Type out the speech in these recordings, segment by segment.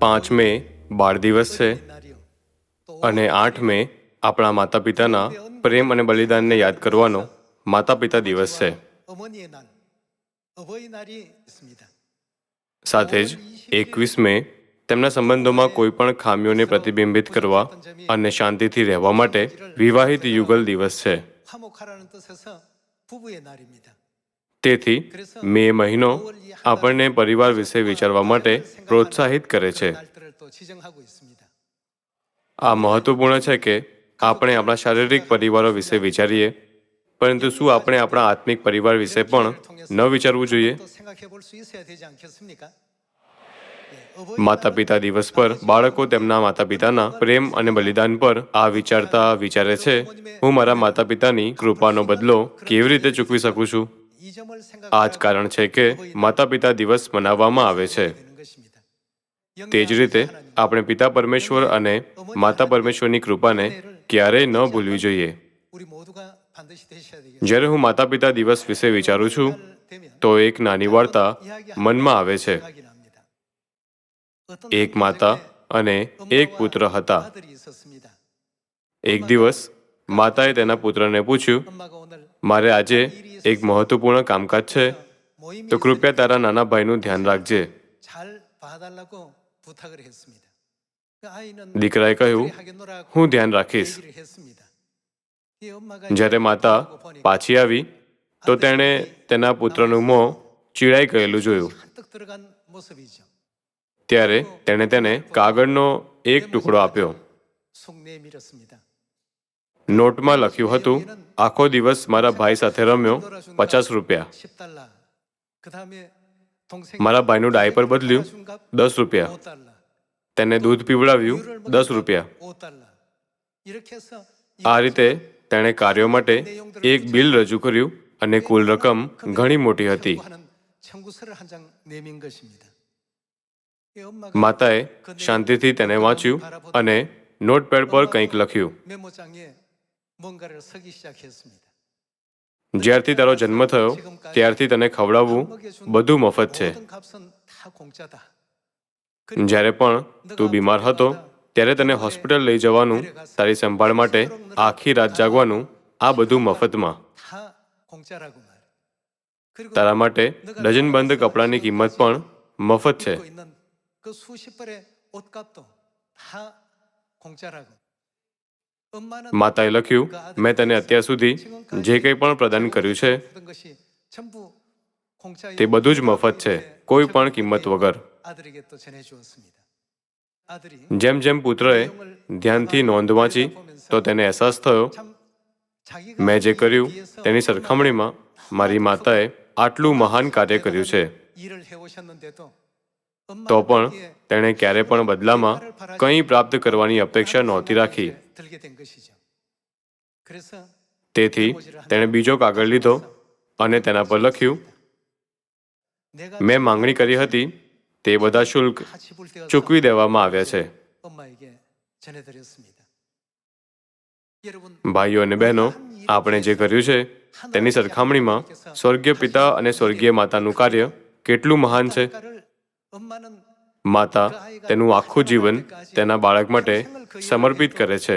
પાંચ મે બાળ દિવસ છે અને આઠ મે આપણા માતા પિતાના પ્રેમ અને બલિદાનને યાદ કરવાનો માતા પિતા દિવસ છે. સાથે જ એકવીસ મે તેમના સંબંધોમાં કોઈ પણ ખામીઓને પ્રતિબિંબિત કરવા અને શાંતિથી રહેવા માટે વિવાહિત યુગલ દિવસ છે. તેથી મે મહિનો આપણને પરિવાર વિશે વિચારવા માટે પ્રોત્સાહિત કરે છે. આ મહત્વપૂર્ણ છે કે આપણે આપણા શારીરિક પરિવારો વિશે વિચારીએ, પરંતુ શું આપણે આપણા આત્મિક પરિવાર વિશે પણ ન વિચારવું જોઈએ? માતા પિતા દિવસ પર બાળકો તેમના માતા પિતાના પ્રેમ અને બલિદાન પર આ વિચારતા વિચારે છે, હું મારા માતા પિતાની કૃપાનો બદલો કેવી રીતે ચૂકવી શકું છું? આ જ કારણ છે કે માતા પિતા દિવસ મનાવવામાં આવે છે. તે જ રીતે આપણે પિતા પરમેશ્વર અને માતા પરમેશ્વરની કૃપાને ક્યારેય ન ભૂલવી જોઈએ. જ્યારે હું માતા પિતા દિવસ વિશે વિચારું છું, તો એક નાની વાર્તા મનમાં આવે છે. એક માતા અને એક પુત્ર હતા. એક દિવસ માતાએ તેના પુત્રને પૂછ્યું, મારે આજે એક મહત્વપૂર્ણ કામકાજ છે. તો કૃપયા તારા નાના ભાઈનું ધ્યાન રાખજે. દીકરાએ કહ્યું, હું ધ્યાન રાખીશ. જ્યારે માતા પાછી આવી, તો તેણે તેના પુત્રનું મોં ચીડાઈ ગયેલું જોયું. ત્યારે તેણે તેને કાગળનો એક ટુકડો આપ્યો. નોટમાં લખ્યું હતું, આખો દિવસ મારા ભાઈ સાથે રમ્યો, પચાસ રૂપિયા. મારા ભાઈનું ડાયપર બદલ્યું, દસ રૂપિયા. તેને દૂધ પીવડાવ્યું, દસ રૂપિયા. આ રીતે તેણે કાર્યો માટે એક બિલ રજૂ કર્યું અને કુલ રકમ ઘણી મોટી હતી. માતાએ શાંતિથી તેને વાંચ્યું અને નોટપેડ પર કંઈક લખ્યું. જ્યારથી તારો જન્મ થયો, ત્યારથી તને ખવડાવવું બધું મફત છે. જ્યારે પણ તું બીમાર હતો, ત્યારે તને હોસ્પિટલ લઈ જવાનું, તારી સંભાળ માટે આખી રાત જાગવાનું, આ બધું મફતમાં. તારા માટે ડઝનબંધ કપડાની કિંમત પણ મફત છે. 그 수십 벌의 옷값도 다 공짜라고. 엄마는 માતાએ લખ્યું મેં તને અત્યાર સુધી જે કંઈ પણ પ્રદાન કર્યું છે 모든 것이 전부 공짜인 તે બધું જ મફત છે કોઈ પણ કિંમત વગર 아들에게 또 전해주었습니다. 아들이 જેમ જેમ પુત્રએ ધ્યાનથી નોંધ વાંચી તો તેને અહેસાસ થયો 참 자기가 મેં જે કર્યું 비해서 તેની સરખામણીમાં મારી માતાએ આટલું મહાન કાર્ય કર્યું છે 일을 해오셨는데도 તો પણ તેણે ક્યારે પણ બદલામાં કંઈ પ્રાપ્ત કરવાની અપેક્ષા નહોતી રાખી. તેથી તેણે બીજો કાગળ લીધો અને તેના પર લખ્યું, મેં માંગણી કરી હતી તે બધા શુલ્ક ચૂકવી દેવામાં આવ્યા છે. ભાઈઓ અને બહેનો, આપણે જે કર્યું છે તેની સરખામણીમાં સ્વર્ગીય પિતા અને સ્વર્ગીય માતાનું કાર્ય કેટલું મહાન છે. માતા તેનું આખું જીવન તેના બાળક માટે સમર્પિત કરે છે.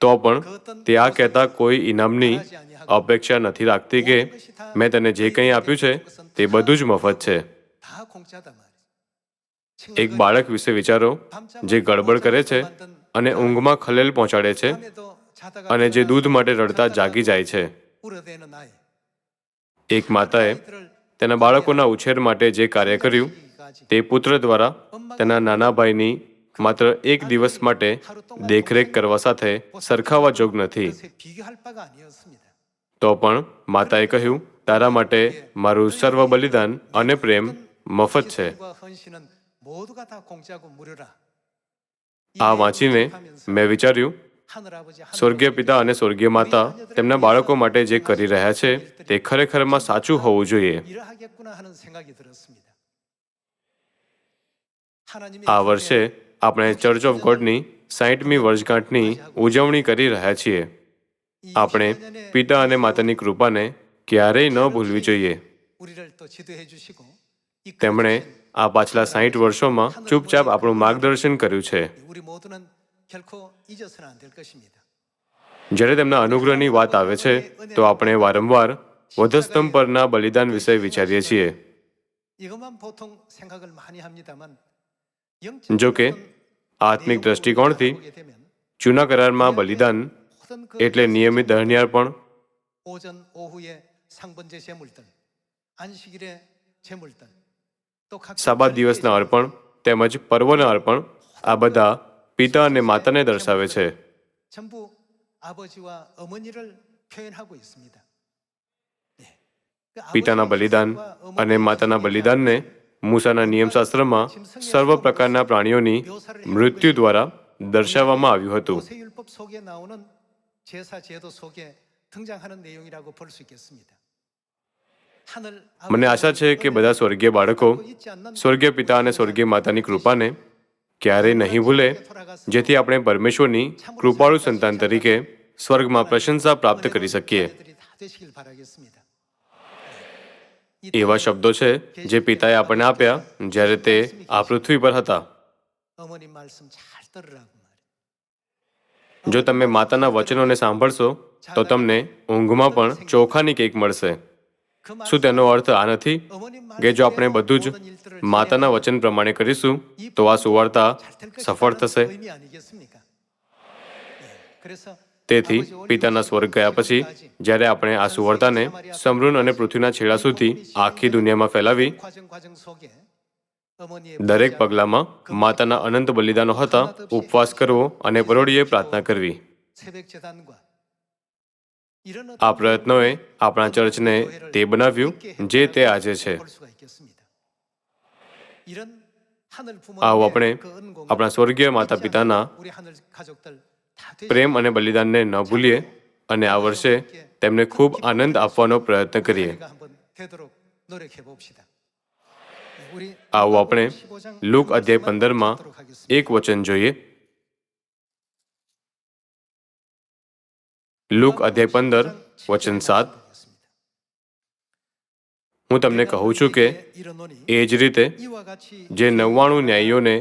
તો પણ તે આ કહેતા કોઈ ઇનામની અપેક્ષા નથી રાખતી કે મેં તને જે કંઈ આપ્યું છે તે બધું જ મફત છે. એક બાળક વિશે વિચારો જે ગડબડ કરે છે અને ઊંઘમાં ખલેલ પહોંચાડે છે અને જે દૂધ માટે રડતા જાગી જાય છે. એક માતાએ તેના બાળકોના ઉછેર માટે જે કાર્ય કર્યું, તે પુત્ર દ્વારા તેના નાના ભાઈની માત્ર એક દિવસ માટે દેખરેખ કરવા સાથે સરખાવા જોગ નથી. તો પણ માતાએ કહ્યું, તારા માટે મારું સર્વ બલિદાન અને પ્રેમ મફત છે. આ વાંચીને મેં વિચાર્યું સ્વર્ગીય પિતા અને સ્વર્ગીય માતા તેમના બાળકો માટે જે કરી રહ્યા છે તે ખરેખરમાં સાચું હોવું જોઈએ. આ વર્ષે આપણે ચર્ચ ઓફ ગોડની સાહીઠમી વર્ષગાંઠની ઉજવણી કરી રહ્યા છીએ. આપણે પિતા અને માતાની કૃપાને ક્યારેય ન ભૂલવી જોઈએ. તેમણે આ પાછલા સાહીઠ વર્ષોમાં ચૂપચાપ આપણું માર્ગદર્શન કર્યું છે. જ્યારે તેમના અનુગ્રહની વાત આવે છે તો આપણે વારંવાર વધસ્તંભ પરના બલિદાન વિશે વિચારીએ છીએ. જો કે આત્મિક દ્રષ્ટિકોણથી જૂના કરારમાં બલિદાન એટલે નિયમિત દહનિયાર્પણ સાબાદ દિવસના અર્પણ તેમજ પર્વના અર્પણ આ બધા પિતા અને માતાને દર્શાવે છે. પિતાના બલિદાન અને માતાના બલિદાનને મૂસાના નિયમશાસ્ત્રમાં સર્વ પ્રકારના પ્રાણીઓની મૃત્યુ દ્વારા દર્શાવવામાં આવ્યું હતું. મને આશા છે કે બધા સ્વર્ગીય બાળકો સ્વર્ગીય પિતા અને સ્વર્ગીય માતાની કૃપાને ક્યારેય નહીં ભૂલે, જેથી આપણે પરમેશ્વરની કૃપાળુ સંતાન તરીકે સ્વર્ગમાં પ્રશંસા પ્રાપ્ત કરી શકીએ. એવા શબ્દો છે જે પિતાએ આપણને આપ્યા જ્યારે તે આ પૃથ્વી પર હતા. જો તમે માતાના વચનોને સાંભળશો, તો તમને ઊંઘમાં પણ ચોખાની કેક મળશે. શું તેનો અર્થ આ નથી? કે જો આપણે બધું જ માતાના વચન પ્રમાણે કરીશું, તો આ સુવાર્તા સફળ થશે. તેથી પિતાના સ્વર્ગ ગયા પછી, જ્યારે આપણે આ સુવર્તાને સમૃદ્ધ અને પૃથ્વીના છેડા સુધી આખી દુનિયામાં ફેલાવી, દરેક પગલામાં માતાના અનંત બલિદાનો હતા, ઉપવાસ કરવો અને પરોડીએ પ્રાર્થના કરવી. આ પ્રયત્નોએ આપણા ચર્ચને તે બનાવ્યું જે તે આજે છે. આવું આપણે આપણા સ્વર્ગીય માતા પિતાના પ્રેમ અને બલિદાનને ન ભૂલીએ અને આ વર્ષે તેમને ખૂબ આનંદ આપવાનો પ્રયત્ન કરીએ. આવો આપણે લુક અધ્યાય પંદરમાં એક વચન જોઈએ. લુક અધ્યાય પંદર, વચન સાત. હું તમને કહું છું કે એ જ રીતે જે નવ્વાણું ન્યાયીઓને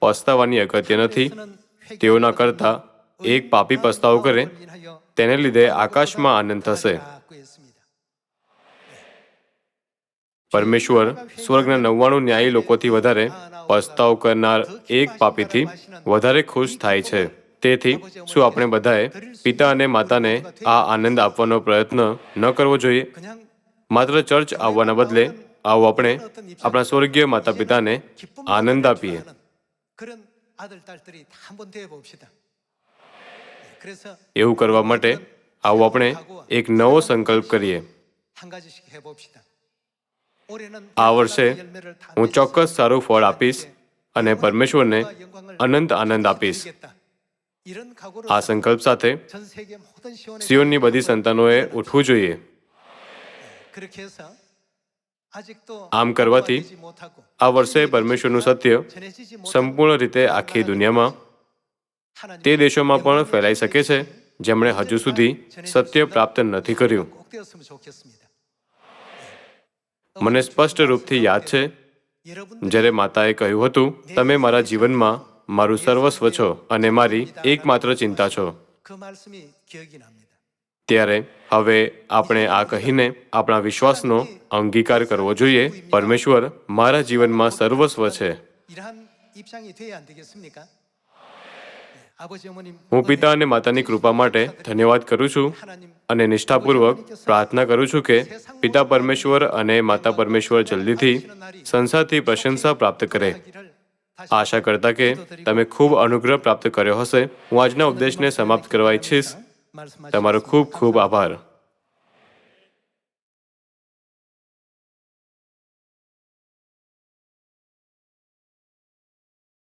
પસ્તાવાની અગત્ય નથી, તેઓના કરતા એક પાપી પસ્તાવો કરે, તેને લીધે આકાશમાં આનંદ થશે. પરમેશ્વર સ્વર્ગના નવ્વાણું ન્યાયી લોકોથી વધારે પસ્તાવ કરનાર એક પાપીથી વધારે ખુશ થાય છે. તેથી શું આપણે બધાએ પિતા અને માતાને આ આનંદ આપવાનો પ્રયત્ન ન કરવો જોઈએ? માત્ર ચર્ચ આવવાના બદલે આવો આપણે આપણા સ્વર્ગીય માતા પિતાને આનંદ આપીએ. એવું કરવા માટે આવો આપણે એક નવો સંકલ્પ કરીએ. આ વર્ષે હું ચોક્કસ સારું ફળ આપીશ અને પરમેશ્વરને અનંત આનંદ આપીશ. આ સંકલ્પ સાથે સિયોનની બધી સંતાનોએ ઉઠવું જોઈએ આમ કરવાથી આ વર્ષે પરમેશ્વરનું સત્ય સંપૂર્ણ રીતે આખી દુનિયામાં તે દેશોમાં પણ ફેલાઈ શકે છે જેમણે હજુ સુધી સત્ય પ્રાપ્ત નથી કર્યું મને સ્પષ્ટ રૂપથી યાદ છે જ્યારે માતાએ કહ્યું હતું તમે મારા જીવનમાં મારું સર્વસ્વ છો અને મારી એકમાત્ર ચિંતા છો. ત્યારે હવે આપણે આ કહીને આપણા વિશ્વાસનો અંગીકાર કરવો જોઈએ. પરમેશ્વર મારા જીવનમાં સર્વસ્વ છે. હું પિતા અને માતાની કૃપા માટે ધન્યવાદ કરું છું અને નિષ્ઠાપૂર્વક પ્રાર્થના કરું છું કે પિતા પરમેશ્વર અને માતા પરમેશ્વર જલ્દીથી સંસારથી પ્રશંસા પ્રાપ્ત કરે. આશા કરતા કે તમે ખૂબ અનુગ્રહ પ્રાપ્ત કર્યો હશે. હું આજના ઉપદેશને સમાપ્ત કરવા ઈચ્છીશ. તમારો ખૂબ ખૂબ આભાર.